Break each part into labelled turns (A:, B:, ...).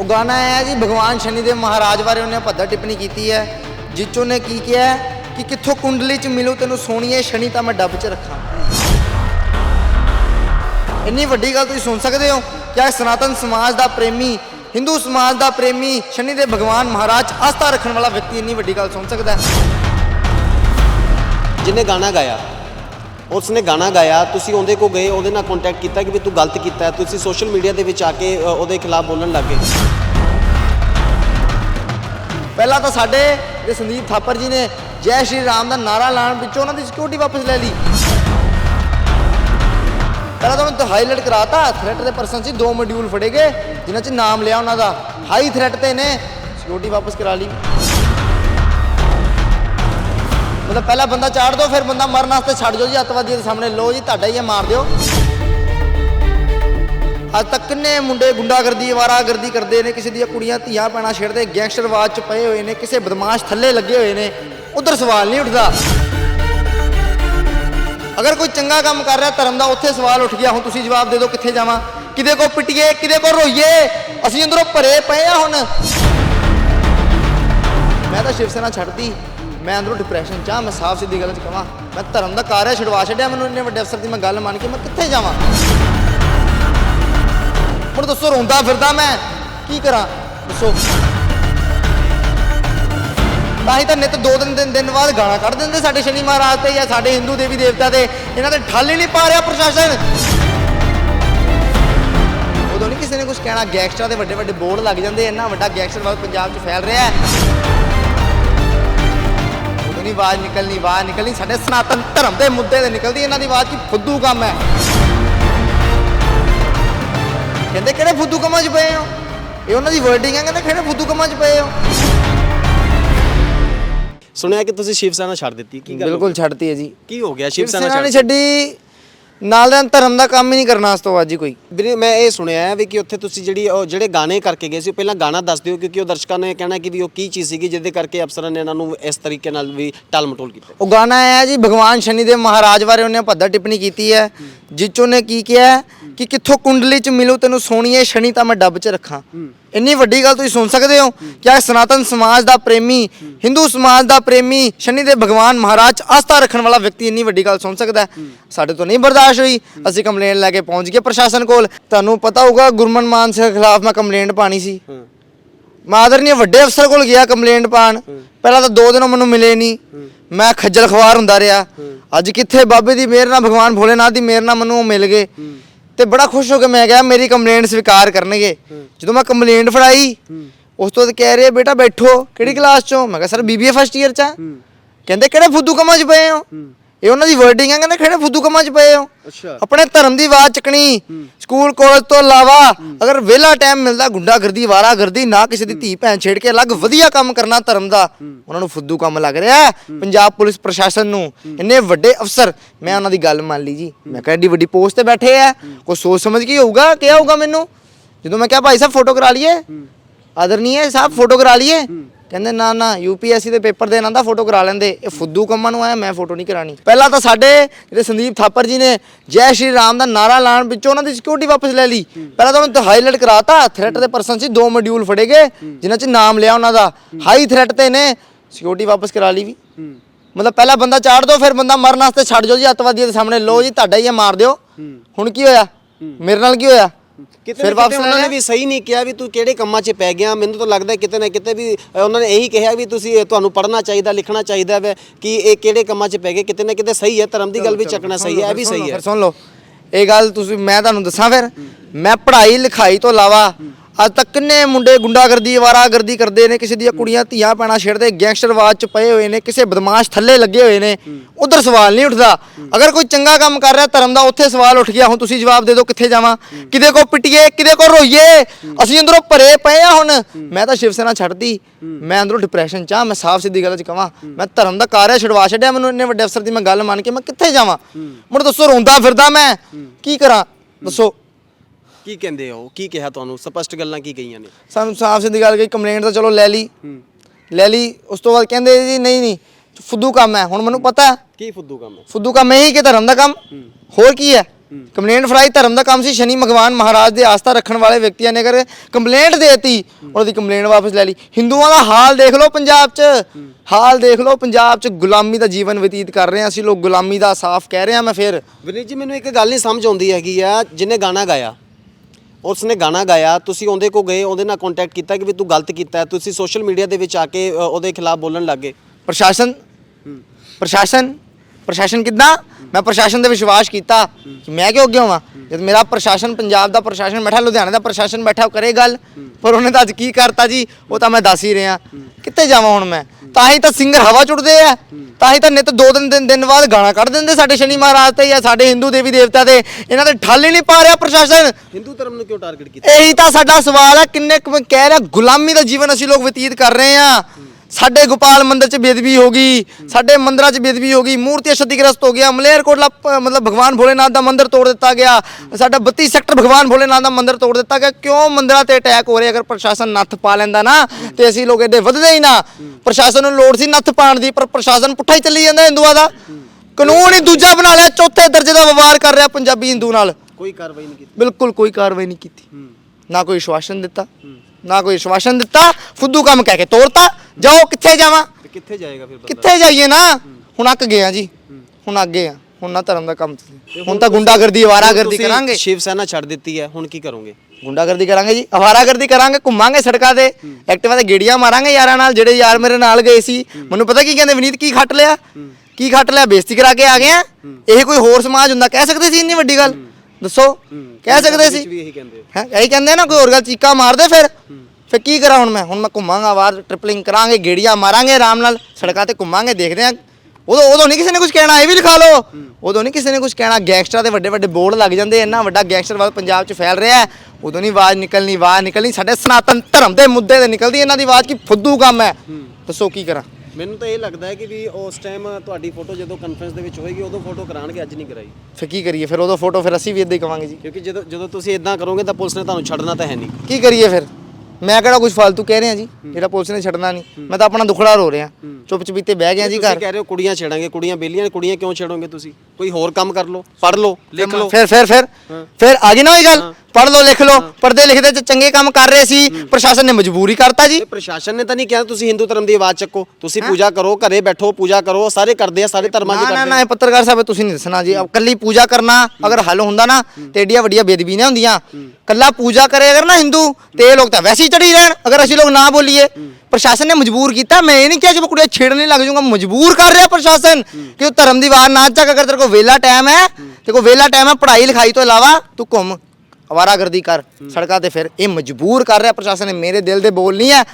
A: ਉਹ ਗਾਣਾ ਹੈ ਜੀ, ਭਗਵਾਨ ਸ਼ਨੀ ਦੇ ਮਹਾਰਾਜ ਬਾਰੇ ਉਹਨੇ ਭੱਦਾ ਟਿੱਪਣੀ ਕੀਤੀ ਹੈ, ਜਿੱਚ ਉਹਨੇ ਕੀ ਕਿਹਾ ਕਿ ਕਿੱਥੋਂ ਕੁੰਡਲੀ ਚ ਮਿਲੂ, ਤੈਨੂੰ ਸੋਹਣੀਏ ਸ਼ਨੀ ਤਾਂ ਮੈਂ ਡੱਬ ਚ ਰੱਖਾਂ। ਇੰਨੀ ਵੱਡੀ ਗੱਲ ਤੁਸੀਂ ਸੁਣ ਸਕਦੇ ਹੋ ਕਿ ਸਨਾਤਨ ਸਮਾਜ ਦਾ ਪ੍ਰੇਮੀ, ਹਿੰਦੂ ਸਮਾਜ ਦਾ ਪ੍ਰੇਮੀ ਸ਼ਨੀ ਦੇ ਭਗਵਾਨ ਮਹਾਰਾਜ ਆਸਥਾ ਰੱਖਣ ਵਾਲਾ ਵਿਅਕਤੀ ਇੰਨੀ ਵੱਡੀ ਗੱਲ ਸੁਣ ਸਕਦਾ ਹੈ।
B: ਜਿਹਨੇ ਗਾਣਾ ਗਾਇਆ ਉਸਨੇ ਗਾਣਾ ਗਾਇਆ ਤੁਸੀਂ ਉਹਦੇ ਕੋ ਗਏ ਉਹਦੇ ਨਾਲ ਕੰਟੈਕਟ ਕੀਤਾ ਕਿ ਵੀ ਤੂੰ ਗਲਤ ਕੀਤਾ ਹੈ ਤੁਸੀਂ ਸੋਸ਼ਲ ਮੀਡੀਆ ਦੇ ਵਿੱਚ ਆ ਕੇ ਅ, ਉਹਦੇ ਖਿਲਾਫ ਬੋਲਣ ਲੱਗ ਗਏ।
A: ਪਹਿਲਾਂ ਤਾਂ ਸਾਡੇ ਜਿਹੜੇ ਸੰਦੀਪ ਥਾਪਰ ਜੀ ਨੇ ਜੈ ਸ਼੍ਰੀ ਰਾਮ ਦਾ ਨਾਰਾ ਲਾਉਣ ਵਿੱਚੋਂ ਉਹਨਾਂ ਦੀ ਸਿਕਿਉਰਿਟੀ ਵਾਪਸ ਲੈ ਲਈ। ਪਹਿਲਾਂ ਤਾਂ ਉਹਨੂੰ ਹਾਈਲਾਈਟ ਕਰਾਤਾ ਥ੍ਰੈਟ ਦੇ ਪਰਸਨ ਸੀ ਦੋ ਮੋਡਿਊਲ ਫੜੇ ਗਏ ਜਿਨ੍ਹਾਂ 'ਚ ਨਾਮ ਲਿਆ ਉਹਨਾਂ ਦਾ। ਹਾਈ ਥ੍ਰੈਟ ਤੇ ਨੇ ਸਿਕਿਉਰਿਟੀ ਵਾਪਸ ਕਰਾ ਲਈ। ਮਤਲਬ ਪਹਿਲਾਂ ਬੰਦਾ ਚਾੜ ਦਿਓ ਫਿਰ ਬੰਦਾ ਮਰਨ ਵਾਸਤੇ ਛੱਡ ਦਿਓ ਜੀ, ਅੱਤਵਾਦੀਆਂ ਦੇ ਸਾਹਮਣੇ। ਲੋ ਜੀ, ਤੁਹਾਡਾ ਹੀ ਹੈ, ਮਾਰ ਦਿਓ। ਅੱਜ ਤੱਕ ਕਿੰਨੇ ਮੁੰਡੇ ਗੁੰਡਾਗਰਦੀ, ਆਵਾਰਾਗਰਦੀ ਕਰਦੇ ਨੇ, ਕਿਸੇ ਦੀਆਂ ਕੁੜੀਆਂ ਧੀਆਂ ਪੈਣਾ ਛੇੜਦੇ ਗੈਂਗਸਟਰਵਾਦ ਚ ਪਏ ਹੋਏ ਨੇ, ਕਿਸੇ ਬਦਮਾਸ਼ ਥੱਲੇ ਲੱਗੇ ਹੋਏ ਨੇ। ਉਧਰ ਸਵਾਲ ਨਹੀਂ ਉੱਠਦਾ। ਅਗਰ ਕੋਈ ਚੰਗਾ ਕੰਮ ਕਰ ਰਿਹਾ, ਧਰਮ ਦਾ ਉੱਥੇ ਸਵਾਲ ਉੱਠ ਗਿਆ, ਹੁਣ ਤੁਸੀਂ ਜਵਾਬ ਦੇ ਦਿਓ, ਕਿੱਥੇ ਜਾਵਾਂ? ਕਿਦੇ ਕੋ ਪਿੱਟੀਏ ਕਿਦੇ ਕੋ ਰੋਈਏ? ਅਸੀਂ ਅੰਦਰੋਂ ਭਰੇ ਪਏ ਆ ਹੁਣ। ਮੈਂ ਤਾਂ ਸ਼ਿਵ ਸੈਨਾ ਛੱਡਦੀ। ਮੈਂ ਅੰਦਰੋਂ ਡਿਪਰੈਸ਼ਨ ਚ ਆ ਮੈਂ ਸਾਫ਼ ਸਿੱਧੀ ਗੱਲ ਚ ਕਹਾਂ। ਮੈਂ ਧਰਮ ਦਾ ਕਾਰਿਆ ਛੁਡਵਾ ਛੱਡਿਆ, ਮੈਨੂੰ ਇੰਨੇ ਵੱਡੇ ਅਫਸਰ ਦੀ ਮੈਂ ਗੱਲ ਮੰਨ ਕੇ ਮੈਂ ਕਿੱਥੇ ਜਾਵਾਂ? ਹੁਣ ਦੱਸੋ, ਰੋਂਦਾ ਫਿਰਦਾ ਮੈਂ, ਕੀ ਕਰਾਂ? ਦੱਸੋ। ਤਾਂ ਹੀ ਤਾਂ ਨਿਤ ਦੋ ਦਿਨ ਦਿਨ ਦਿਨ ਬਾਅਦ ਗਾਣਾ ਕੱਢ ਦਿੰਦੇ ਸਾਡੇ ਸ਼ਨੀ ਮਹਾਰਾਜ ਤੇ ਜਾਂ ਸਾਡੇ ਹਿੰਦੂ ਦੇਵੀ ਦੇਵਤਾ ਤੇ। ਇਹਨਾਂ ਤੇ ਠੱਲ ਹੀ ਨਹੀਂ ਪਾ ਰਿਹਾ ਪ੍ਰਸ਼ਾਸਨ। ਉਦੋਂ ਨਹੀਂ ਕਿਸੇ ਨੇ ਕੁਝ ਕਹਿਣਾ, ਗੈਂਗਸਟਰਾਂ ਦੇ ਵੱਡੇ ਵੱਡੇ ਬੋਰਡ ਲੱਗ ਜਾਂਦੇ ਇੰਨਾ ਵੱਡਾ ਗੈਂਗਸਟਰ ਗੈਂਗਸਟਰਵਾਦ ਪੰਜਾਬ 'ਚ ਫੈਲ ਰਿਹਾ ਹੈ। ਉਦੋਂ ਨਹੀਂ ਆਵਾਜ਼ ਨਿਕਲਣੀ ਆਵਾਜ਼ ਨਿਕਲਣੀ ਸਾਡੇ ਸਨਾਤਨ ਧਰਮ ਦੇ ਮੁੱਦੇ ਤੇ ਨਿਕਲਦੀ ਇਹਨਾਂ ਦੀ ਆਵਾਜ਼ ਕੀ ਫੁੱਦੂ ਕੰਮ ਹੈ? ਕਹਿੰਦੇ ਕਿਹੜੇ ਫੁੱਦੂ ਕੰਮਾਂ 'ਚ ਪਏ ਹੋ? ਇਹ ਉਹਨਾਂ ਦੀ ਵਰਡਿੰਗ ਹੈ ਕਹਿੰਦੇ ਕਿਹੜੇ ਫੁੱਦੂ ਕੰਮਾਂ 'ਚ ਪਏ ਹੋ?
B: ਸੁਣਿਆ ਕਿ ਤੁਸੀਂ ਸ਼ਿਵ ਸੈਨਾ ਛੱਡ ਦਿੱਤੀ ਕੀ ਗੱਲ
A: ਬਿਲਕੁਲ ਛੱਡਤੀ ਹੈ ਜੀ।
B: ਕੀ ਹੋ ਗਿਆ? ਸ਼ਿਵ ਸੈਨਾ ਛੱਡੀ।
A: ਨਾਲ ਦੇ ਧਰਮ ਦਾ ਕੰਮ ਹੀ ਨਹੀਂ ਕਰਨਾ ਉਸ ਤੋਂ ਬਾਅਦ ਜੀ ਕੋਈ।
B: ਵੀਰੇ ਮੈਂ ਇਹ ਸੁਣਿਆ ਹੈ ਵੀ ਕਿ ਉੱਥੇ ਤੁਸੀਂ ਜਿਹੜੀ ਉਹ ਜਿਹੜੇ ਗਾਣੇ ਕਰਕੇ ਗਏ ਸੀ ਉਹ ਪਹਿਲਾਂ ਗਾਣਾ ਦੱਸ ਦਿਓ ਕਿਉਂਕਿ ਉਹ ਦਰਸ਼ਕਾਂ ਨੇ ਕਹਿਣਾ ਕਿ ਵੀ ਉਹ ਕੀ ਚੀਜ਼ ਸੀਗੀ ਜਿਹਦੇ ਕਰਕੇ ਅਫਸਰਾਂ ਨੇ ਇਹਨਾਂ ਨੂੰ ਇਸ ਤਰੀਕੇ ਨਾਲ ਵੀ ਟਾਲ ਮਟੋਲ ਕੀਤਾ।
A: ਉਹ ਗਾਣਾ ਹੈ ਜੀ ਭਗਵਾਨ ਸ਼ਨੀ ਦੇ ਮਹਾਰਾਜ ਬਾਰੇ ਉਹਨੇ ਭੱਦਾ ਟਿੱਪਣੀ ਕੀਤੀ ਹੈ ਜਿਹ 'ਚ ਉਹਨੇ ਕੀ ਕਿਹਾ ਕਿ ਕਿੱਥੋਂ ਕੁੰਡਲੀ 'ਚ ਮਿਲੂ ਤੈਨੂੰ ਸੋਹਣੀਏ ਸ਼ਨੀ ਤਾਂ ਮੈਂ ਡੱਬ 'ਚ ਰੱਖਾਂ। ਇੰਨੀ ਵੱਡੀ ਗੱਲ ਤੁਸੀਂ ਸੁਣ ਸਕਦੇ ਹੋ ਕਿ ਸਨਾਤਨ ਸਮਾਜ ਦਾ ਪ੍ਰੇਮੀ, ਹਿੰਦੂ ਸਮਾਜ ਦਾ ਪ੍ਰੇਮੀ, ਸ਼ਨੀ ਦੇ ਭਗਵਾਨ ਮਹਾਰਾਜ ਆਸਥਾ ਰੱਖਣ ਵਾਲਾ ਵਿਅਕਤੀ ਇੰਨੀ ਵੱਡੀ ਗੱਲ ਸੁਣ ਸਕਦਾ ਸਾਡੇ ਤੋਂ ਨਹੀਂ ਬਰਦਾਸ਼ਤ ਹੋਈ। ਅਸੀਂ ਕੰਪਲੇਂਟ ਲੈ ਕੇ ਪਹੁੰਚ ਗਏ ਪ੍ਰਸ਼ਾਸਨ ਕੋਲ। ਤੁਹਾਨੂੰ ਪਤਾ ਹੋਊਗਾ ਗੁਰਮਨ ਮਾਨ ਸਿੰਘ ਖਿਲਾਫ ਮੈਂ ਕੰਪਲੇਂਟ ਪਾਣੀ ਸੀ। ਮੈਂ ਆਦਰਨੀय ਵੱਡੇ ਅਫਸਰ ਕੋਲ ਗਿਆ ਕੰਪਲੇਂਟ ਪਾਣ। ਪਹਿਲਾਂ ਤਾਂ ਦੋ ਦਿਨ ਮੈਨੂੰ ਮਿਲੇ ਨਹੀਂ। ਮੈਂ ਖੱਜਲ ਖਵਾਰ ਹੁੰਦਾ ਰਿਹਾ। ਅੱਜ ਕਿੱਥੇ ਬਾਬੇ ਦੀ ਮਿਹਰ ਨਾਲ, ਭਗਵਾਨ ਭੋਲੇਨਾਥ ਦੀ ਮਿਹਰ ਨਾਲ ਮੈਨੂੰ ਉਹ ਮਿਲ ਗਏ। ਤੇ ਬੜਾ ਖੁਸ਼ ਹੋ ਕੇ ਮੈਂ ਕਿਹਾ ਮੇਰੀ ਕੰਪਲੇਂਟ ਸਵੀਕਾਰ ਕਰਨਗੇ। ਜਦੋਂ ਮੈਂ ਕੰਪਲੇਂਟ ਫੜਾਈ ਉਸ ਤੋਂ ਬਾਅਦ ਕਹਿ ਰਹੇ ਬੇਟਾ ਬੈਠੋ ਕਿਹੜੀ ਕਲਾਸ ਚੋਂ? ਮੈਂ ਕਿਹਾ ਸਰ ਬੀਬੀਏ ਫਸਟ ਇਅਰ ਚ ਕਹਿੰਦੇ ਕਿਹੜੇ ਫੁੱਦੂ ਕੰਮਾਂ 'ਚ ਪਏ ਹੋ। ਇਹ ਉਹਨਾਂ ਦੀ ਵਰਡਿੰਗ ਹੈ ਕਹਿੰਦੇ ਕਿਹੜੇ ਫੁੱਦੂ ਕੰਮਾਂ 'ਚ ਪਏ ਹੋ।
B: ਅੱਛਾ।
A: ਆਪਣੇ ਧਰਮ ਦੀ ਆਵਾਜ਼ ਚੱਕਣੀ ਸਕੂਲ ਕਾਲਜ ਤੋਂ ਇਲਾਵਾ ਅਗਰ ਵਿਹਲਾ ਟਾਈਮ ਮਿਲਦਾ ਗੁੰਡਾਗਰਦੀ ਵਾਰਾਗਰਦੀ ਨਾ ਕਿਸੇ ਦੀ ਧੀ ਭੈਣ ਛੇੜ ਕੇ ਅਲੱਗ ਵਧੀਆ ਕੰਮ ਕਰਨਾ ਧਰਮ ਦਾ ਉਹਨਾਂ ਨੂੰ ਫੁੱਦੂ ਕੰਮ ਲੱਗ ਰਿਹਾ ਪੰਜਾਬ ਪੁਲਿਸ ਪ੍ਰਸ਼ਾਸਨ ਨੂੰ ਇੰਨੇ ਵੱਡੇ ਅਫਸਰ ਮੈਂ ਉਹਨਾਂ ਦੀ ਗੱਲ ਮੰਨ ਲਈ ਜੀ। ਮੈਂ ਕਿਹਾ ਏਡੀ ਵੱਡੀ ਪੋਸਟ ਤੇ ਬੈਠੇ ਆ। ਕੋਈ ਸੋਚ ਸਮਝ ਕੇ ਹੋਊਗਾ ਕਿਹਾ ਹੋਊਗਾ ਮੈਨੂੰ? ਜਦੋਂ ਮੈਂ ਕਿਹਾ ਭਾਈ ਸਾਹਿਬ ਫੋਟੋ ਕਰਾ ਲਈਏ? ਆਦਰਨੀय ਸਾਹਿਬ ਫੋਟੋ ਕਰਾ ਲਈਏ? ਕਹਿੰਦੇ ਨਾ ਨਾ ਯੂਪੀਐਸਸੀ ਦੇ ਪੇਪਰ ਦੇਣ ਆਂਦਾ ਫੋਟੋ ਕਰਾ ਲੈਂਦੇ। ਇਹ ਫੁੱਦੂ ਕੰਮਾਂ ਨੂੰ ਆਇਆ ਮੈਂ ਫੋਟੋ ਨਹੀਂ ਕਰਾਣੀ ਪਹਿਲਾਂ ਤਾਂ ਸਾਡੇ ਜਿਹੜੇ ਸੰਦੀਪ ਥਾਪਰ ਜੀ ਨੇ ਜੈ ਸ਼੍ਰੀ ਰਾਮ ਦਾ ਨਾਰਾ ਲਾਉਣ ਵਿੱਚੋਂ ਉਹਨਾਂ ਦੀ ਸਿਕਿਉਰਿਟੀ ਵਾਪਸ ਲੈ ਲਈ। ਪਹਿਲਾਂ ਤਾਂ ਉਹਨੂੰ ਹਾਈਲਾਈਟ ਕਰਾਤਾ ਥ੍ਰੈਟ ਦੇ ਪਰਸਨ ਸੀ ਦੋ ਮੋਡਿਊਲ ਫੜੇ ਗਏ ਜਿਨ੍ਹਾਂ 'ਚ ਨਾਮ ਲਿਆ ਉਹਨਾਂ ਦਾ। ਹਾਈ ਥ੍ਰੈਟ ਤੇ ਨੇ ਸਿਕਿਉਰਿਟੀ ਵਾਪਸ ਕਰਾ ਲਈ ਵੀ। ਮਤਲਬ ਪਹਿਲਾ ਬੰਦਾ ਚਾੜ ਦਿਓ ਫਿਰ ਬੰਦਾ ਮਰਨ ਵਾਸਤੇ ਛੱਡ ਦਿਓ ਜੀ ਅੱਤਵਾਦੀਆਂ ਦੇ ਸਾਹਮਣੇ ਲੋ ਜੀ ਤੁਹਾਡਾ ਹੀ ਹੈ ਮਾਰ ਦਿਓ। ਹੁਣ ਕੀ ਹੋਇਆ? ਮੇਰੇ ਨਾਲ ਕੀ ਹੋਇਆ?
B: ਕਿਤੇ
A: ਫਿਰ ਵਾਪਸ
B: ਉਹਨਾਂ ਨੇ। ਵੀ ਸਹੀ ਨਹੀਂ ਕਿਹਾ ਵੀ ਤੂੰ ਕਿਹੜੇ ਕੰਮਾਂ 'ਚ ਪੈ ਗਿਆ। ਮੈਨੂੰ ਤਾਂ ਲੱਗਦਾ ਕਿਤੇ ਨਾ ਕਿਤੇ ਵੀ ਉਹਨਾਂ ਨੇ ਇਹੀ ਕਿਹਾ ਵੀ ਤੁਸੀਂ ਤੁਹਾਨੂੰ ਪੜ੍ਹਨਾ ਚਾਹੀਦਾ ਲਿਖਣਾ ਚਾਹੀਦਾ ਵੇ ਕਿ ਇਹ ਕਿਹੜੇ ਕੰਮਾਂ 'ਚ ਪੈ ਗਏ। ਕਿਤੇ ਨਾ ਕਿਤੇ ਸਹੀ ਹੈ ਧਰਮ ਦੀ ਗੱਲ ਵੀ ਚੱਕਣਾ ਸਹੀ ਹੈ ਇਹ ਵੀ ਸਹੀ ਹੈ।
A: ਫਿਰ ਸੁਣ ਲਓ। ਇਹ ਗੱਲ ਤੁਸੀਂ ਮੈਂ ਤੁਹਾਨੂੰ ਦੱਸਾਂ ਫਿਰ। ਮੈਂ ਪੜ੍ਹਾਈ ਲਿਖਾਈ ਤੋਂ ਇਲਾਵਾ ਅੱਜ ਤੱਕ ਕਿੰਨੇ ਮੁੰਡੇ ਗੁੰਡਾਗਰਦੀ ਆਵਾਰਾਗਰਦੀ ਕਰਦੇ ਨੇ ਕਿਸੇ ਦੀਆਂ ਕੁੜੀਆਂ ਧੀਆਂ ਪੈਣਾ ਛੇੜਦੇ ਗੈਂਗਸਟਰਵਾਦ ਚ ਪਏ ਹੋਏ ਨੇ ਕਿਸੇ ਬਦਮਾਸ਼ ਥੱਲੇ ਲੱਗੇ ਹੋਏ ਨੇ ਉਧਰ ਸਵਾਲ ਨਹੀਂ ਉੱਠਦਾ। ਅਗਰ ਕੋਈ ਚੰਗਾ ਕੰਮ ਕਰ ਰਿਹਾ ਧਰਮ ਦਾ ਉੱਥੇ ਸਵਾਲ ਉੱਠ ਗਿਆ ਹੁਣ ਤੁਸੀਂ ਜਵਾਬ ਦੇ ਦਿਓ ਕਿੱਥੇ ਜਾਵਾਂ ਕਿਦੇ ਕੋ ਪਿੱਟੀਏ ਕਿਦੇ ਕੋ ਰੋਈਏ? ਅਸੀਂ ਅੰਦਰੋਂ ਭਰੇ ਪਏ ਆ ਹੁਣ। ਮੈਂ ਤਾਂ ਸ਼ਿਵ ਸੈਨਾ ਛੱਡਦੀ ਮੈਂ ਅੰਦਰੋਂ ਡਿਪਰੈਸ਼ਨ ਚ ਆ ਮੈਂ ਸਾਫ਼ ਸਿੱਧੀ ਗੱਲ ਚ ਕਹਾਂ ਮੈਂ ਧਰਮ ਦਾ ਕਾਰਿਆ ਛੁਡਵਾ ਛੱਡਿਆ ਮੈਨੂੰ ਇੰਨੇ ਵੱਡੇ ਅਫਸਰ ਦੀ ਮੈਂ ਗੱਲ ਮੰਨ ਕੇ ਮੈਂ ਕਿੱਥੇ ਜਾਵਾਂ? ਮੈਨੂੰ ਦੱਸੋ ਰੋਂਦਾ ਫਿਰਦਾ ਮੈਂ ਕੀ ਕਰਾਂ? ਦੱਸੋ।
B: ਕੀ ਕਹਿੰਦੇ ਹੋ ਕੀ ਕਿਹਾ ਤੁਹਾਨੂੰ? ਸਪਸ਼ਟ ਗੱਲਾਂ ਕੀ ਕਹੀਆਂ ਨੇ?
A: ਸਾਨੂੰ ਸਾਫ਼ ਸਿੱਧੀ ਗੱਲ ਕਹੀ ਕੰਪਲੇਂਟ ਤਾਂ ਚਲੋ ਲੈ ਲਈ। ਲੈ ਲਈ ਉਸ ਤੋਂ ਬਾਅਦ ਕਹਿੰਦੇ ਜੀ ਨਹੀਂ ਨਹੀਂ ਫੁੱਦੂ ਕੰਮ ਹੈ। ਹੁਣ ਮੈਨੂੰ ਪਤਾ ਹੈ।
B: ਕੀ ਫੁੱਦੂ ਕੰਮ ਹੈ?
A: ਫੁੱਦੂ ਕੰਮ ਇਹੀ ਕਿ ਧਰਮ ਦਾ ਕੰਮ। ਹੋਰ ਕੀ ਹੈ? ਕੰਪਲੇਂਟ ਫਰਾਈ ਧਰਮ ਦਾ ਕੰਮ ਸੀ। ਸ਼ਨੀ ਭਗਵਾਨ ਮਹਾਰਾਜ ਦੇ ਆਸਥਾ ਰੱਖਣ ਵਾਲੇ ਵਿਅਕਤੀਆਂ ਨੇ ਅਗਰ ਕੰਪਲੇਂਟ ਦੇਤੀ ਉਹਦੀ ਕੰਪਲੇਂਟ ਵਾਪਸ ਲੈ ਲਈ। ਹਿੰਦੂਆਂ ਦਾ ਹਾਲ ਦੇਖ ਲਓ ਪੰਜਾਬ 'ਚ। ਹਾਲ ਦੇਖ ਲਓ ਪੰਜਾਬ 'ਚ ਗੁਲਾਮੀ ਦਾ ਜੀਵਨ ਬਤੀਤ ਕਰ ਰਹੇ ਹਾਂ ਅਸੀਂ। ਲੋਕ ਗੁਲਾਮੀ ਦਾ ਸਾਫ਼ ਕਹਿ ਰਹੇ ਹਾਂ ਮੈਂ ਫਿਰ।
B: ਵਿਨੀਤ ਜੀ ਮੈਨੂੰ ਇੱਕ ਗੱਲ ਨਹੀਂ ਸਮਝ ਆਉਂਦੀ ਹੈਗੀ ਆ ਜਿਹਨੇ ਗਾਣਾ ਗਾਇਆ ਉਸਨੇ ਗਾਣਾ ਗਾਇਆ ਤੁਸੀਂ ਉਹਦੇ ਕੋ ਗਏ ਉਹਦੇ ਨਾਲ ਕੰਟੈਕਟ ਕੀਤਾ ਕਿ ਵੀ ਤੂੰ ਗਲਤ ਕੀਤਾ। ਤੁਸੀਂ ਸੋਸ਼ਲ ਮੀਡੀਆ ਦੇ ਵਿੱਚ ਆ ਕੇ ਅ, ਉਹਦੇ ਖਿਲਾਫ ਬੋਲਣ ਲੱਗੇ
A: ਪ੍ਰਸ਼ਾਸਨ? ਪ੍ਰਸ਼ਾਸਨ? ਪ੍ਰਸ਼ਾਸਨ ਕਿੱਦਾਂ? ਮੈਂ ਪ੍ਰਸ਼ਾਸਨ ਤੇ ਵਿਸ਼ਵਾਸ ਕੀਤਾ ਕਿ ਮੈਂ ਕਿਉਂ ਅੱਗੇ ਹੋਵਾਂ? ਜਦ ਮੇਰਾ ਪ੍ਰਸ਼ਾਸਨ ਪੰਜਾਬ ਦਾ ਪ੍ਰਸ਼ਾਸਨ ਬੈਠਾ ਲੁਧਿਆਣੇ ਦਾ ਪ੍ਰਸ਼ਾਸਨ ਬੈਠਾ ਉਹ ਕਰੇ ਗੱਲ। ਪਰ ਉਹਨੇ ਤਾਂ ਅੱਜ ਕੀ ਕਰਤਾ ਜੀ? ਉਹ ਤਾਂ ਮੈਂ ਦੱਸ ਹੀ ਰਿਹਾ। ਕਿੱਥੇ ਜਾਵਾਂ ਹੁਣ ਮੈਂ? ਤਾਂ ਹੀ ਤਾਂ ਸਿੰਗਰ ਹਵਾ ਚੁੱਟਦੇ ਆ। ਤਾਂ ਹੀ ਤਾਂ ਨਿਤ ਦੋ ਦਿਨ ਦਿਨ ਦਿਨ ਬਾਅਦ ਗਾਣਾ ਕੱਢ ਦਿੰਦੇ ਸਾਡੇ ਸ਼ਨੀ ਮਹਾਰਾਜ ਤੇ ਜਾਂ ਸਾਡੇ ਹਿੰਦੂ ਦੇਵੀ ਦੇਵਤਾ ਤੇ। ਇਹਨਾਂ ਤੇ ਠੱਲ ਹੀ ਨਹੀਂ ਪਾ ਰਿਹਾ ਪ੍ਰਸ਼ਾਸਨ।
B: ਹਿੰਦੂ ਧਰਮ ਨੂੰ ਕਿਉਂ ਟਾਰਗੇਟ ਕੀਤਾ?
A: ਇਹੀ ਤਾਂ ਸਾਡਾ ਸਵਾਲ ਹੈ ਕਿੰਨੇ ਕਹਿ ਰਿਹਾ ਗੁਲਾਮੀ ਦਾ ਜੀਵਨ ਅਸੀਂ ਲੋਕ ਬਤੀਤ ਕਰ ਰਹੇ ਹਾਂ। ਸਾਡੇ ਗੋਪਾਲ ਮੰਦਿਰ 'ਚ ਬੇਦਬੀ ਹੋ ਗਈ ਸਾਡੇ ਮੰਦਿਰਾਂ 'ਚ ਬੇਦਬੀ ਹੋ ਗਈ ਮੂਰਤੀਆਂ ਛਤੀਗ੍ਰਸਤ ਹੋ ਗਿਆ ਮਲੇਰਕੋਟਲਾ ਮਤਲਬ ਭਗਵਾਨ ਭੋਲੇਨਾਥ ਦਾ ਮੰਦਿਰ ਤੋੜ ਦਿੱਤਾ ਗਿਆ ਸਾਡਾ 32 ਸੈਕਟਰ ਭਗਵਾਨ ਭੋਲੇਨਾਥ ਦਾ ਮੰਦਿਰ ਤੋੜ ਦਿੱਤਾ ਗਿਆ ਕਿਉਂ ਮੰਦਿਰਾਂ ਤੇ ਅਟੈਕ ਹੋ ਰਹੇ ਅਗਰ ਪ੍ਰਸ਼ਾਸਨ ਨੱਥ ਪਾ ਲੈਂਦਾ ਨਾ ਤੇ ਅਸੀਂ ਲੋਕ ਏਡੇ ਵਧਦੇ ਹੀ ਨਾ। ਪ੍ਰਸ਼ਾਸਨ ਨੂੰ ਲੋੜ ਸੀ ਨੱਥ ਪਾਣ ਦੀ ਪਰ ਪ੍ਰਸ਼ਾਸਨ ਪੁੱਠਾ ਹੀ ਚੱਲੀ ਜਾਂਦਾ ਹਿੰਦੂਆਂ ਦਾ। ਕਾਨੂੰਨ ਹੀ ਦੂਜਾ ਬਣਾ ਲਿਆ ਚੌਥੇ ਦਰਜੇ ਦਾ ਵਪਾਰ ਕਰ ਰਿਹਾ ਪੰਜਾਬੀ ਹਿੰਦੂ ਨਾਲ।
B: ਕੋਈ ਕਾਰਵਾਈ ਨਹੀਂ ਕੀਤੀ।
A: ਬਿਲਕੁਲ ਕੋਈ ਕਾਰਵਾਈ ਨਹੀਂ ਕੀਤੀ। ਨਾ ਕੋਈ ਵਿਸ਼ਵਾਸਨ ਦਿੱਤਾ। ਨਾ ਕੋਈ ਵਿਸ਼ਵਾਸਨ ਦਿੱਤਾ ਫੁੱਦੂ ਕੰਮ ਕਹਿ ਕੇ ਤੋਰਤਾ ਜਾਓ ਕਿੱਥੇ ਜਾਵਾਂ?
B: ਤੇ ਕਿੱਥੇ ਜਾਏਗਾ ਫਿਰ ਬੰਦਾ?
A: ਕਿੱਥੇ ਜਾਈਏ ਨਾ? ਹੁਣ ਅੱਕ ਗਏ ਆ ਜੀ। ਹੁਣ ਅੱਗੇ ਆ। ਹੁਣ ਨਾ ਧਰਮ ਦਾ ਕੰਮ। ਹੁਣ ਤਾਂ ਗੁੰਡਾਗਰਦੀ ਆਵਾਰਾਗਰਦੀ
B: ਤੁਸੀਂ
A: ਕਰਾਂਗੇ।
B: ਸ਼ਿਵ ਸੈਨਾ ਛੱਡ ਦਿੱਤੀ ਹੈ ਹੁਣ ਕੀ ਕਰੋਗੇ?
A: ਗੁੰਡਾਗਰਦੀ ਕਰਾਂਗੇ ਜੀ। ਆਵਾਰਾਗਰਦੀ ਕਰਾਂਗੇ ਘੁੰਮਾਂਗੇ ਸੜਕਾਂ ਤੇ। ਐਕਟਿਵਾ ਤੇ ਗੇੜੀਆਂ ਮਾਰਾਂਗੇ ਯਾਰਾਂ ਨਾਲ ਜਿਹੜੇ ਯਾਰ ਮੇਰੇ ਨਾਲ ਗਏ ਸੀ। ਮੈਨੂੰ ਪਤਾ ਕੀ ਕਹਿੰਦੇ ਵਿਨੀਤ ਕੀ ਖੱਟ ਲਿਆ? ਕੀ ਖੱਟ ਲਿਆ? ਬੇਇੱਜ਼ਤੀ ਕਰਾ ਕੇ ਆ ਗਏ ਆ। ਇਹ ਕੋਈ ਹੋਰ ਸਮਾਜ ਹੁੰਦਾ ਕਹਿ ਸਕਦੇ ਸੀ ਇੰਨੀ ਵੱਡੀ ਗੱਲ? ਦੱਸੋ? ਕਹਿ ਸਕਦੇ ਸੀ।
B: ਵੀ ਇਹੀ ਕਹਿੰਦੇ ਹੋ
A: ਇਹੀ ਕਹਿੰਦੇ ਨਾ ਕੋਈ ਹੋਰ ਗੱਲ ਚੀਕਾ ਮਾਰਦੇ ਫਿਰ? ਫਿਰ ਕੀ ਕਰਾਂ ਹੁਣ ਮੈਂ? ਹੁਣ ਮੈਂ ਘੁੰਮਾਂਗਾ ਬਾਹਰ ਟ੍ਰਿਪਲਿੰਗ ਕਰਾਂਗੇ ਗੇੜੀਆਂ ਮਾਰਾਂਗੇ ਆਰਾਮ ਨਾਲ ਸੜਕਾਂ ਤੇ ਘੁੰਮਾਂਗੇ ਦੇਖਦੇ ਆਂ। ਉਦੋਂ ਉਦੋਂ ਨਹੀਂ ਕਿਸੇ ਨੇ ਕੁਝ ਕਹਿਣਾ ਇਹ ਵੀ ਲਿਖਾ ਲਓ। ਉਦੋਂ ਨਹੀਂ ਕਿਸੇ ਨੇ ਕੁਝ ਕਹਿਣਾ। ਗੈਂਗਸਟਰਾਂ ਦੇ ਵੱਡੇ ਵੱਡੇ ਬੋਰਡ ਲੱਗ ਜਾਂਦੇ ਇੰਨਾ ਵੱਡਾ ਗੈਂਗਸਟਰਵਾਦ ਪੰਜਾਬ 'ਚ ਫੈਲ ਰਿਹਾ ਹੈ। ਉਦੋਂ ਨਹੀਂ ਆਵਾਜ਼ ਨਿਕਲਣੀ ਆਵਾਜ਼ ਨਿਕਲਣੀ। ਸਾਡੇ ਸਨਾਤਨ ਧਰਮ ਦੇ ਮੁੱਦੇ ਤੇ ਨਿਕਲਦੀ ਇਹਨਾਂ ਦੀ ਆਵਾਜ਼ ਕੀ ਫੁੱਦੂ ਕੰਮ ਹੈ। ਦੱਸੋ ਕੀ ਕਰਾਂ?
B: ਮੈਨੂੰ ਤਾਂ ਇਹ ਲੱਗਦਾ ਹੈ ਕਿ ਵੀ ਉਸ ਟਾਈਮ ਤੁਹਾਡੀ ਫੋਟੋ ਜਦੋਂ ਕਾਨਫਰੰਸ ਦੇ ਵਿੱਚ ਹੋਏਗੀ ਉਦੋਂ ਫੋਟੋ ਕਰਾਣਗੇ ਅੱਜ ਨਹੀਂ ਕਰਾਈ।
A: ਫਿਰ ਕੀ ਕਰੀਏ? ਫਿਰ ਉਦੋਂ ਫੋਟੋ ਫਿਰ ਅਸੀਂ ਵੀ ਇਦਾਂ ਹੀ ਕਵਾਂਗੇ ਜੀ।
B: ਕਿਉਂਕਿ ਜਦੋਂ ਜਦੋਂ ਤੁਸੀਂ ਇਦਾਂ ਕਰੋਗੇ ਤਾਂ ਪੁਲਿਸ ਨੇ ਤੁਹਾਨੂੰ ਛੱਡਣਾ ਤਾਂ ਹੈ ਨਹੀਂ।
A: ਕੀ ਕਰੀਏ ਫਿਰ? ਮੈਂ ਕਿਹੜਾ ਕੁਝ ਫालतू ਕਹਿ ਰਿਹਾ ਜੀ? ਜਿਹੜਾ ਪੁਲਿਸ ਨੇ ਛੱਡਣਾ ਨਹੀਂ। ਮੈਂ ਤਾਂ ਆਪਣਾ ਦੁਖੜਾ ਰੋ ਰਿਹਾ। ਚੁੱਪ ਚਪੀਤੇ ਬਹਿ ਗਿਆ ਜੀ
B: ਤੁਸੀਂ
A: ਘਰ।
B: ਕਹਿ ਰਹੇ ਹੋ ਕੁੜੀਆਂ ਛੇੜਾਂਗੇ ਕੁੜੀਆਂ ਬੇਲੀਆਂ ਨੇ ਕੁੜੀਆਂ ਕਿਉਂ ਛੇੜੋਗੇ ਤੁਸੀਂ? ਕੋਈ ਹੋਰ ਕੰਮ ਕਰ ਲਓ ਪੜ੍ਹ ਲਓ ਲਿਖ ਲਓ।
A: ਫਿਰ ਫਿਰ ਫਿਰ ਫਿਰ ਆ ਗਈ ਨਾ ਇਹ ਗੱਲ? ਪੜ੍ਹ ਲਓ ਲਿਖ ਲਓ। ਪੜ੍ਹਦੇ ਲਿਖਦੇ ਚ ਚੰਗੇ ਕੰਮ ਕਰ ਰਹੇ ਸੀ। ਪ੍ਰਸ਼ਾਸਨ ਨੇ ਮਜਬੂਰੀ ਕਰਤਾ ਜੀ।
B: ਪ੍ਰਸ਼ਾਸਨ ਨੇ ਤਾਂ ਨਹੀਂ ਕਿਹਾ ਤੁਸੀਂ ਹਿੰਦੂ ਧਰਮ ਦੀ ਆਵਾਜ਼ ਚੱਕੋ। ਤੁਸੀਂ ਪੂਜਾ ਕਰੋ ਘਰੇ ਬੈਠੋ ਪੂਜਾ ਕਰੋ ਸਾਰੇ ਕਰਦੇ ਆ ਸਾਰੇ ਧਰਮਾਂ 'ਚ
A: ਨਾ ਨਾ
B: ਕਰਦੇ
A: ਨਾ ਇਹ ਪੱਤਰਕਾਰ ਸਾਹਿਬ ਤੁਸੀਂ ਨਹੀਂ ਦੱਸਣਾ ਜੀ। ਕੱਲੀ ਪੂਜਾ ਕਰਨਾ ਅਗਰ ਹੱਲ ਹੁੰਦਾ ਨਾ ਤੇ ਏਡੀਆਂ ਵੱਡੀਆਂ ਬੇਦਬੀ ਨਾ ਹੁੰਦੀਆਂ ਕੱਲਾ ਪੂਜਾ ਕਰੇ ਅਗਰ ਨਾ ਹਿੰਦੂ ਤੇ ਇਹ ਲੋਕ ਤਾਂ ਵੈਸੇ ਹੀ ਚੜੀ ਰਹਿਣ ਅਗਰ ਅਸੀਂ ਲੋਕ ਨਾ ਬੋਲੀਏ। ਪ੍ਰਸ਼ਾਸਨ ਨੇ ਮਜਬੂਰ ਕੀਤਾ। ਮੈਂ ਇਹ ਨਹੀਂ ਕਿਹਾ ਕਿ ਮੈਂ ਕੁੜੀਆਂ ਛੇੜਨੇ ਲੱਗ ਜਾਊਂਗਾ ਮਜਬੂਰ ਕਰ ਰਿਹਾ ਪ੍ਰਸ਼ਾਸਨ ਕਿ ਉਹ ਧਰਮ ਦੀ ਵਾਰ ਨਾ ਚੱਕ ਅਗਰ ਤੇਰੇ ਕੋਲ ਵੇਲਾ ਟਾਈਮ ਹੈ ਤੇ ਕੋ ਵੇਲਾ ਟਾਈਮ ਹੈ ਪੜ੍ਹਾਈ ਲਿਖਾਈ ਤੋਂ ਇਲਾਵਾ ਤੂੰ ਘੁੰਮ। ਅਵਾਰਾਗਰਦੀ ਕਰ ਸੜਕਾਂ ਤੇ ਫਿਰ। ਇਹ ਮਜਬੂਰ ਕਰ ਰਿਹਾ ਪ੍ਰਸ਼ਾਸਨ ਨੇ। ਮੇਰੇ ਦਿਲ ਦੇ ਬੋਲ ਨਹੀਂ ਹੈ।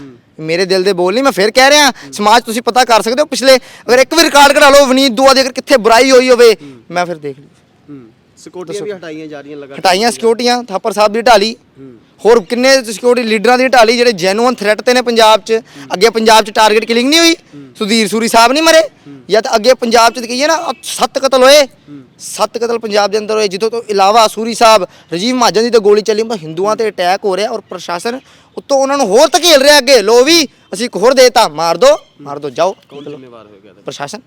A: ਮੇਰੇ ਦਿਲ ਦੇ ਬੋਲ ਨਹੀਂ। ਮੈਂ ਫਿਰ ਕਹਿ ਰਿਹਾ, ਸਮਾਜ ਤੁਸੀਂ ਪਤਾ ਕਰ ਸਕਦੇ ਹੋ, ਪਿਛਲੇ ਅਗਰ ਇੱਕ ਵੀ ਰਿਕਾਰਡ ਕਢਾ ਲਓ, ਵਨੀਤ ਦੁਆ ਦੀ ਅਗਰ ਕਿੱਥੇ ਬੁਰਾਈ ਹੋਈ ਹੋਵੇ, ਮੈਂ ਫਿਰ ਦੇਖ ਲਈ
B: ਸਿਕਿਉਰਟੀਆਂ ਵੀ ਹਟਾਈਆਂ ਜਾ ਰਹੀਆਂ ਲਗਾਤਾਰ।
A: ਹਟਾਈਆਂ ਸਿਕਿਉਰਟੀਆਂ ਥਾਪਰ ਸਾਹਿਬ ਦੀ ਢਾਲੀ। ਹੋਰ ਕਿੰਨੇ ਸਿਕਿਉਰਿਟੀ ਲੀਡਰਾਂ ਦੀ ਢਾਲੀ ਜਿਹੜੇ ਜੈਨੂਅਨ ਥ੍ਰੈਟ ਤੇ ਨੇ ਪੰਜਾਬ 'ਚ? ਅੱਗੇ ਪੰਜਾਬ 'ਚ ਟਾਰਗੇਟ ਕਿਲਿੰਗ ਨਹੀਂ ਹੋਈ? ਸੁਧੀਰ ਸੂਰੀ ਸਾਹਿਬ ਨਹੀਂ ਮਰੇ? ਜਾਂ ਤਾਂ ਅੱਗੇ ਪੰਜਾਬ 'ਚ ਕਹੀਏ ਨਾ ਸੱਤ ਕਤਲ ਹੋਏ। ਸੱਤ ਕਤਲ ਪੰਜਾਬ ਦੇ ਅੰਦਰ ਹੋਏ। ਜਿੱਥੋਂ ਤੋਂ ਇਲਾਵਾ ਸੂਰੀ ਸਾਹਿਬ ਰਾਜੀਵ ਮਹਾਜਨ ਦੀ ਤਾਂ ਗੋਲੀ ਚੱਲੀ। ਪਰ ਹਿੰਦੂਆਂ ਤੇ ਅਟੈਕ ਹੋ ਰਿਹਾ ਔਰ ਪ੍ਰਸ਼ਾਸਨ ਉੱਤੋਂ ਉਹਨਾਂ ਨੂੰ ਹੋਰ ਧਕੇਲ ਰਿਹਾ ਅੱਗੇ। ਲੋ ਵੀ ਅਸੀਂ ਇੱਕ ਹੋਰ ਦੇਤਾ। ਮਾਰ ਦੋ। ਮਾਰ ਦੋ। ਜਾਓ? ਪ੍ਰਸ਼ਾਸਨ।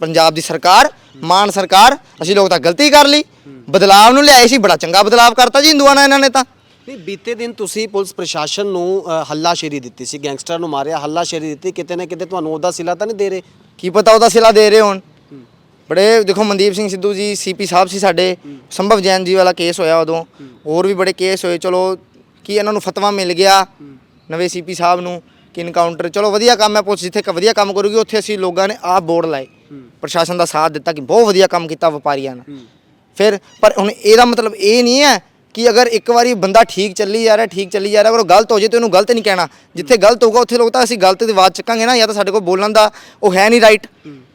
A: ਪੰਜਾਬ ਦੀ ਸਰਕਾਰ ਮਾਨ ਸਰਕਾਰ ਅਸੀਂ ਲੋਕ ਤਾਂ ਗਲਤੀ ਕਰ ਲਈ। ਬਦਲਾਵ ਨੂੰ ਲਿਆਏ ਸੀ ਬੜਾ ਚੰਗਾ ਬਦਲਾਵ ਕਰਤਾ ਜੀ ਹਿੰਦੂਆਂ ਨਾਲ ਇਹਨਾਂ ਨੇ ਤਾਂ।
B: ਨਹੀਂ ਬੀਤੇ ਦਿਨ ਤੁਸੀਂ ਪੁਲਿਸ ਪ੍ਰਸ਼ਾਸਨ ਨੂੰ ਹੱਲਾਸ਼ੇਰੀ ਦਿੱਤੀ ਸੀ ਗੈਂਗਸਟਰ ਨੂੰ ਮਾਰਿਆ ਹੱਲਾਸ਼ੇਰੀ ਦਿੱਤੀ ਕਿਤੇ ਨਾ ਕਿਤੇ ਤੁਹਾਨੂੰ ਉਹਦਾ ਸਿਲਾ ਤਾਂ ਨਹੀਂ ਦੇ ਰਹੇ।
A: ਕੀ ਪਤਾ ਉਹਦਾ ਸਿਲਾ ਦੇ ਰਹੇ ਹੋਣ। ਬੜੇ ਦੇਖੋ ਮਨਦੀਪ ਸਿੰਘ ਸਿੱਧੂ ਜੀ ਸੀਪੀ ਸਾਹਿਬ ਸੀ ਸਾਡੇ ਸੰਭਵ ਜੈਨ ਜੀ ਵਾਲਾ ਕੇਸ ਹੋਇਆ ਉਦੋਂ। ਹੋਰ ਵੀ ਬੜੇ ਕੇਸ ਹੋਏ ਚਲੋ ਕੀ ਇਹਨਾਂ ਨੂੰ ਫਤਵਾ ਮਿਲ ਗਿਆ ਨਵੇਂ ਸੀਪੀ ਸਾਹਿਬ ਨੂੰ। ਕਿ ਇਨਕਾਊਂਟਰ ਚਲੋ ਵਧੀਆ ਕੰਮ ਹੈ ਪੁਲਿਸ ਜਿੱਥੇ ਕ- ਵਧੀਆ ਕੰਮ ਕਰੂਗੀ ਉੱਥੇ ਅਸੀਂ ਲੋਕਾਂ ਨੇ ਆਪ ਬੋਰਡ ਲਾਏ। ਪ੍ਰਸ਼ਾਸਨ ਦਾ ਸਾਥ ਦਿੱਤਾ ਕਿ ਬਹੁਤ ਵਧੀਆ ਕੰਮ ਕੀਤਾ ਵਪਾਰੀਆਂ ਨੇ। ਫਿਰ ਪਰ ਹੁਣ ਇਹਦਾ ਮਤਲਬ ਇਹ ਨਹੀਂ ਹੈ ਕਿ ਅਗਰ ਇੱਕ ਵਾਰੀ ਬੰਦਾ ਠੀਕ ਚੱਲੀ ਜਾ ਰਿਹਾ ਠੀਕ ਚੱਲੀ ਜਾ ਰਿਹਾ ਅਗਰ ਉਹ ਗਲਤ ਹੋ ਜੇ ਤੇ ਉਹਨੂੰ ਗਲਤ ਨਹੀਂ ਕਹਿਣਾ। ਜਿੱਥੇ ਗਲਤ ਹੋਊਗਾ ਉੱਥੇ ਲੋਕ ਤਾਂ ਅਸੀਂ ਗਲਤ ਦੀ ਆਵਾਜ਼ ਚੱਕਾਂਗੇ ਨਾ ਜਾਂ ਤਾਂ ਸਾਡੇ ਕੋਲ ਬੋਲਣ ਦਾ ਉਹ ਹੈ ਨਹੀਂ ਰਾਈਟ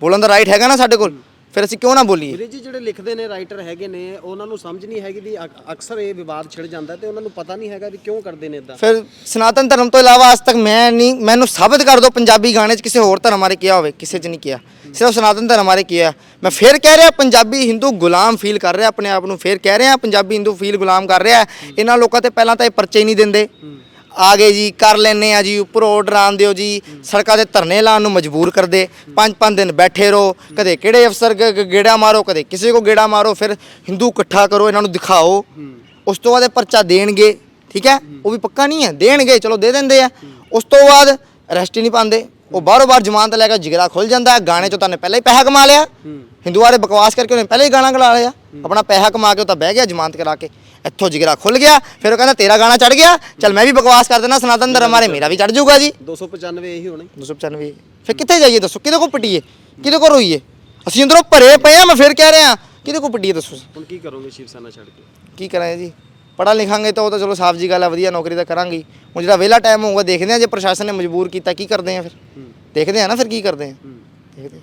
A: ਬੋਲਣ ਦਾ ਰਾਈਟ ਹੈਗਾ ਨਾ ਸਾਡੇ ਕੋਲ। ਫਿਰ ਅਸੀਂ ਕਿਉਂ ਨਾ ਬੋਲੀਏ?
B: ਵੀਰੇ ਜੀ ਜਿਹੜੇ ਲਿਖਦੇ ਨੇ ਰਾਈਟਰ ਹੈਗੇ ਨੇ ਉਹਨਾਂ ਨੂੰ ਸਮਝ ਨਹੀਂ ਹੈਗੀ ਵੀ ਅਕ- ਅਕਸਰ ਇਹ ਵਿਵਾਦ ਛਿੜ ਜਾਂਦਾ ਤੇ ਉਹਨਾਂ ਨੂੰ ਪਤਾ ਨਹੀਂ ਹੈਗਾ ਵੀ ਕਿਉਂ ਕਰਦੇ ਨੇ ਇਦਾਂ।
A: ਫਿਰ ਸਨਾਤਨ ਧਰਮ ਤੋਂ ਇਲਾਵਾ ਅੱਜ ਤੱਕ ਮੈਂ ਨਹੀਂ ਮੈਨੂੰ ਸਾਬਤ ਕਰ ਦਿਓ ਪੰਜਾਬੀ ਗਾਣੇ 'ਚ ਕਿਸੇ ਹੋਰ ਧਰਮ ਬਾਰੇ ਕਿਹਾ ਹੋਵੇ ਕਿਸੇ 'ਚ ਨਹੀਂ ਕਿਹਾ। ਸਿਰਫ ਸਨਾਤਨ ਧਰਮ ਬਾਰੇ ਕਿਹਾ। ਮੈਂ ਫਿਰ ਕਹਿ ਰਿਹਾ ਪੰਜਾਬੀ ਹਿੰਦੂ ਗੁਲਾਮ ਫੀਲ ਕਰ ਰਿਹਾ ਆਪਣੇ ਆਪ ਨੂੰ ਫਿਰ ਕਹਿ ਰਿਹਾ ਪੰਜਾਬੀ ਹਿੰਦੂ ਫੀਲ ਗੁਲਾਮ ਕਰ ਰਿਹਾ। ਇਹਨਾਂ ਲੋਕਾਂ ਤੇ ਪਹਿਲਾਂ ਤਾਂ ਇਹ ਪਰਚੇ ਹੀ ਨਹੀਂ ਦਿੰਦੇ। ਆ ਗਏ ਜੀ ਕਰ ਲੈਨੇ ਆ ਜੀ ਉੱਪਰੋਂ ਆਰਡਰ ਆਉਂਦੇ ਹੋ ਜੀ ਸੜਕਾਂ ਤੇ ਧਰਨੇ ਲਾਉਣ ਨੂੰ ਮਜਬੂਰ ਕਰਦੇ ਪੰਜ ਪੰਜ ਦਿਨ ਬੈਠੇ ਰਹੋ ਕਦੇ ਕਿਹੜੇ ਅਫਸਰ ਗੇੜਾ ਮਾਰੋ ਕਦੇ ਕਿਸੇ ਕੋ ਗੇੜਾ ਮਾਰੋ ਫਿਰ ਹਿੰਦੂ ਇਕੱਠਾ ਕਰੋ ਇਹਨਾਂ ਨੂੰ ਦਿਖਾਓ। ਉਸ ਤੋਂ ਬਾਅਦ ਇਹ ਪਰਚਾ ਦੇਣਗੇ ਠੀਕ ਹੈ? ਉਹ ਵੀ ਪੱਕਾ ਨਹੀਂ ਹੈ ਦੇਣਗੇ ਚਲੋ ਦੇ ਦਿੰਦੇ ਆ। ਉਸ ਤੋਂ ਬਾਅਦ ਅਰੈਸਟ ਹੀ ਨਹੀਂ ਪਾਉਂਦੇ। ਉਹ ਬਾਹਰੋਂ ਬਾਹਰ ਜ਼ਮਾਨਤ ਲੈ ਕੇ ਜਿਗਰਾ ਖੁੱਲ ਜਾਂਦਾ ਹੈ। ਗਾਣੇ ਚੋਂ ਤਾਂ ਨੇ ਪਹਿਲਾਂ ਹੀ ਪੈਸਾ ਕਮਾ ਲਿਆ। ਹਿੰਦੂਆਂ ਦੇ ਬਕਵਾਸ ਕਰਕੇ ਉਹਨੇ ਪਹਿਲਾਂ ਹੀ ਗਾਣਾ ਗਲਾ ਲਿਆ। ਆਪਣਾ ਪੈਸਾ ਕਮਾ ਕੇ ਉਹ ਤਾਂ ਬਹਿ ਗਿਆ ਜ਼ਮਾਨਤ ਕਰਾ ਕੇ। ਇੱਥੋਂ ਜਿਗਰਾ ਖੁੱਲ ਗਿਆ ਫਿਰ ਉਹ ਕਹਿੰਦਾ ਤੇਰਾ ਗਾਣਾ ਚੜ ਗਿਆ ਚਲ ਮੈਂ ਵੀ ਬਕਵਾਸ ਕਰ ਦੇਣਾ ਸਨਾਤਨ ਧਰਮ ਮਾਰੇ ਮੇਰਾ ਵੀ ਚੜ ਜਾਊਗਾ ਜੀ।
B: 295 ਇਹੀ ਹੋਣੇ।
A: 295 ਫਿਰ ਕਿੱਥੇ ਜਾਈਏ ਦੱਸੋ ਕਿਹਦੇ ਕੋ ਪਟੀਏ ਕਿਹਦੇ ਕੋ ਰੋਈਏ? ਅਸੀਂ ਅੰਦਰੋਂ ਭਰੇ ਪਏ ਆ ਮੈਂ ਫਿਰ ਕਹਿ ਰਿਹਾ ਕਿਹਦੇ ਕੋ ਪਟੀਏ ਦੱਸੋ?
B: ਹੁਣ ਕੀ ਕਰੋਗੇ ਸ਼ਿਵ ਸੈਨਾ ਛੱਡ ਕੇ?
A: ਕੀ ਕਰਾਂ ਜੀ? ਪੜਾ ਲਿਖਾਂਗੇ ਤਾਂ ਉਹ ਤਾਂ ਚਲੋ ਸਾਫ਼ ਜੀ ਗੱਲ ਹੈ ਵਧੀਆ ਨੌਕਰੀ ਤਾਂ ਕਰਾਂਗੇ। ਹੁਣ ਜਿਹੜਾ ਵਿਹਲਾ ਟਾਈਮ ਹੋਊਗਾ ਦੇਖਦੇ ਆ ਜੇ ਪ੍ਰਸ਼ਾਸਨ ਨੇ ਮਜਬੂਰ ਕੀਤਾ ਕੀ ਕਰਦੇ ਆ ਫਿਰ? ਦੇਖਦੇ ਆ ਨਾ ਫਿਰ ਕੀ ਕਰਦੇ ਆ। ਦੇਖਦੇ ਆ।